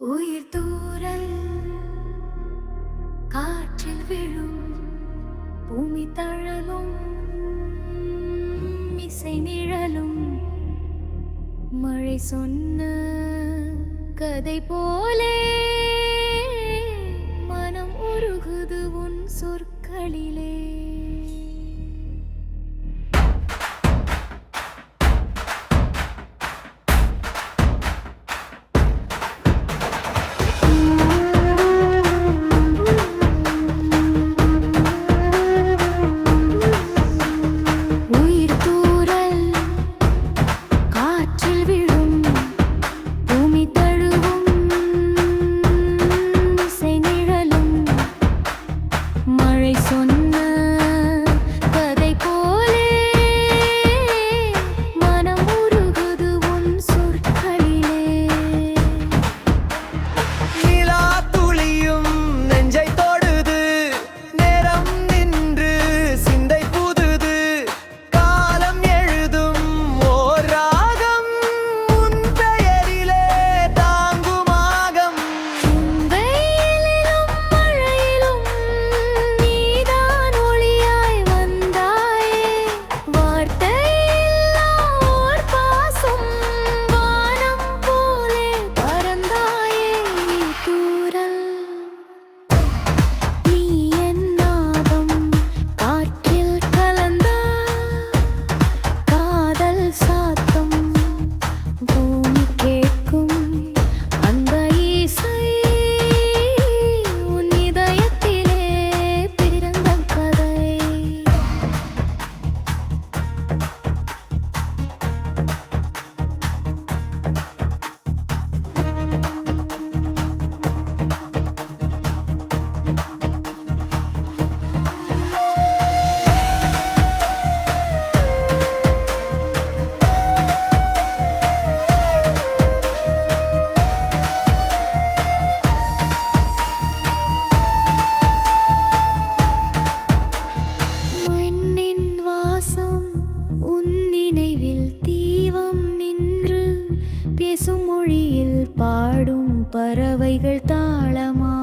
உயிர் தூரல் காற்றில் விழும் பூமி தழலும் இசை நிழலும் மழை சொன்ன கதை போலே மழை சொன்ன பறவைகள் தாளமா